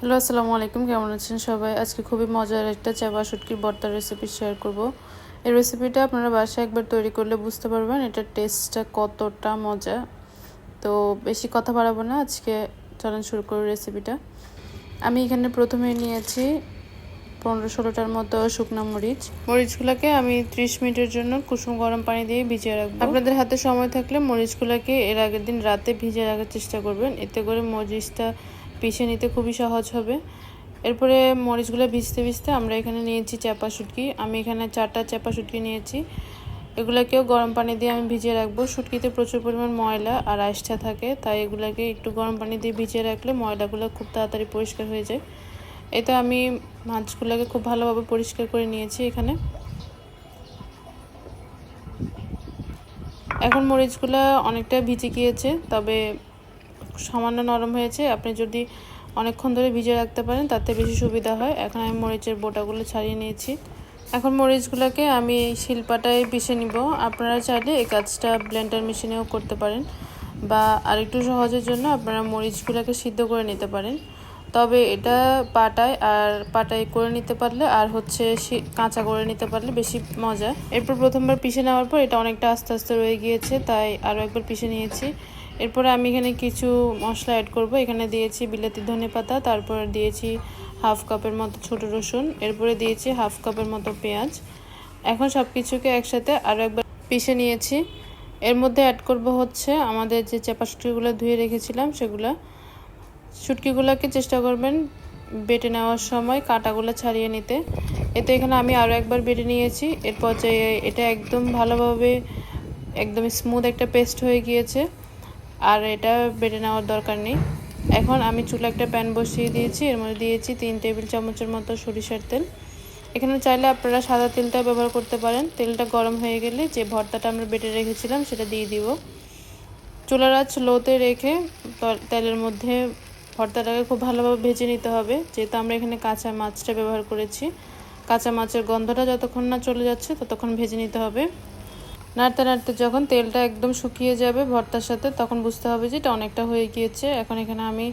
Hello, আসসালামু আলাইকুম। কেমন আছেন সবাই? আজকে খুবই মজার একটা চাপা শুটকির ভর্তার রেসিপি শেয়ার করব। এই রেসিপিটা আপনারা বাসায় একবার তৈরি করলে বুঝতে পারবেন এটার টেস্টটা কতটা মজা। তো বেশি কথা বাড়াবো না, আজকে চলেন শুরু করব রেসিপিটা আমি এখানে প্রথমে নিয়েছি পনেরো ষোলোটার মতো শুকনো মরিচ। মরিচগুলোকে আমি ত্রিশ মিনিটের জন্য কুসুম গরম পানি দিয়ে ভিজিয়ে রাখব। আপনাদের হাতে সময় থাকলে মরিচগুলোকে এর আগের দিন রাতে ভিজিয়ে রাখার চেষ্টা করবেন। এতে করে মরিচটা পিষে নিতে খুবই সহজ হবে। এরপরে মরিচগুলো ভিজতে ভিজতে আমরা এখানে নিয়েছি চাপা শুটকি। আমি এখানে চারটা চাপা শুটকি নিয়েছি। এগুলাকেও গরম পানি দিয়ে আমি ভিজিয়ে রাখব। শুটকিতে প্রচুর পরিমাণ ময়লা আর আইসটা থাকে, তাই এগুলাকে একটু গরম পানি দিয়ে ভিজিয়ে রাখলে ময়লাগুলো খুব তাড়াতাড়ি পরিষ্কার হয়ে যায়। এতে আমি মাছগুলোকে খুব ভালোভাবে পরিষ্কার করে নিয়েছি এখানে। এখন মরিচগুলো অনেকটা ভিজে গিয়েছে, তবে সামান্য নরম হয়েছে। আপনি যদি অনেকক্ষণ ধরে ভিজে রাখতে পারেন, তাতে বেশি সুবিধা হয়। এখন আমি মরিচের বোটাগুলো ছাড়িয়ে নিয়েছি। এখন মরিচগুলোকে আমি শিলপাটায় পিষে নিব। আপনারা চাইলে এই কাজটা ব্লেন্ডার মেশিনেও করতে পারেন বা আরেকটু সহজের জন্য আপনারা মরিচগুলোকে সিদ্ধ করে নিতে পারেন। তবে এটা পাটায় আর পাটায় করে নিতে পারলে আর হচ্ছে কাঁচা করে নিতে পারলে বেশি মজা। এরপর প্রথমবার পিষে নেওয়ার পর এটা অনেকটা আস্তে আস্তে রয়ে গিয়েছে, তাই আরও একবার পিষে নিয়েছি। এরপরে আমি এখানে কিছু মশলা অ্যাড করব। এখানে দিয়েছি বিলাতি ধনে পাতা, তারপর দিয়েছি হাফ কাপের মতো ছোট রসুন, এরপরে দিয়েছি হাফ কাপের মতো পেঁয়াজ। এখন সব কিছুকে একসাথে আরও একবার পিষে নিয়েছি। এর মধ্যে অ্যাড করব হচ্ছে আমাদের যে চেপা শুটকিগুলো ধুয়ে রেখেছিলাম সেগুলো। শুটকিগুলোকে চেষ্টা করবেন বেটে নেওয়ার সময় কাঁটাগুলো ছাড়িয়ে নিতে। এতে এখানে আমি আরও একবার বেটে নিয়েছি। এরপর যে এটা একদম ভালোভাবে একদম স্মুথ একটা পেস্ট হয়ে গিয়েছে। আর এটা বেটে নেওয়ার দরকার নেই। এখন আমি চুলা একটা প্যান বসিয়ে দিয়েছি। এর মধ্যে দিয়েছি তিন টেবিল চামচের মতো সরিষার তেল। এখানে চাইলে আপনারা সাদা তেলটা ব্যবহার করতে পারেন। তেলটা গরম হয়ে গেলে যে ভর্তাটা আমরা বেটে রেখেছিলাম সেটা দিয়ে দিব। চুলার আঁচ লোতে রেখে তেলের মধ্যে ভর্তাটাকে খুব ভালোভাবে ভেজে নিতে হবে। যেহেতু আমরা এখানে কাঁচা মাছটা ব্যবহার করেছি। কাঁচা মাছের গন্ধটা যতক্ষণ না চলে যাচ্ছে, ততক্ষণ ভেজে নিতে হবে। নাড়তে নাড়তে যখন তেলটা একদম শুকিয়ে যাবে ভর্তার সাথে, তখন বুঝতে হবে যে এটা অনেকটা হয়ে গিয়েছে। এখন এখানে আমি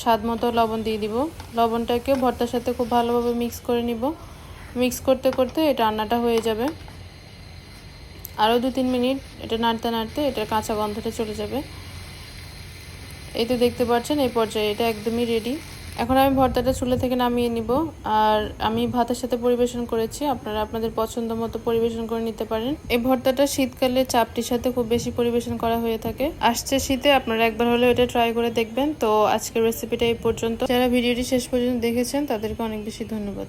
স্বাদ মতো লবণ দিয়ে দিব। লবণটাকে ভর্তার সাথে খুব ভালোভাবে মিক্স করে নিব। মিক্স করতে করতে এটা রান্নাটা হয়ে যাবে। আরও দু তিন মিনিট এটা নাড়তে নাড়তে এটার কাঁচা গন্ধটা চলে যাবে। এই তো দেখতে পাচ্ছেন, এই পর্যায়ে এটা একদমই রেডি এখন আমি ভর্তাটা চুলা থেকে নামিয়ে নিব। আর আমি ভাতের সাথে পরিবেশন করেছি। আপনারা আপনাদের পছন্দ মতো পরিবেশন করে নিতে পারেন। এই ভর্তাটা শীতকালে চাপটির সাথে খুব বেশি পরিবেশন করা হয়ে থাকে। আসছে শীতে, আপনারা একবার হলেও এটা ট্রাই করে দেখবেন। তো আজকের রেসিপিটা এই পর্যন্ত। যারা ভিডিওটি শেষ পর্যন্ত দেখেছেন, তাদেরকে অনেক বেশি ধন্যবাদ।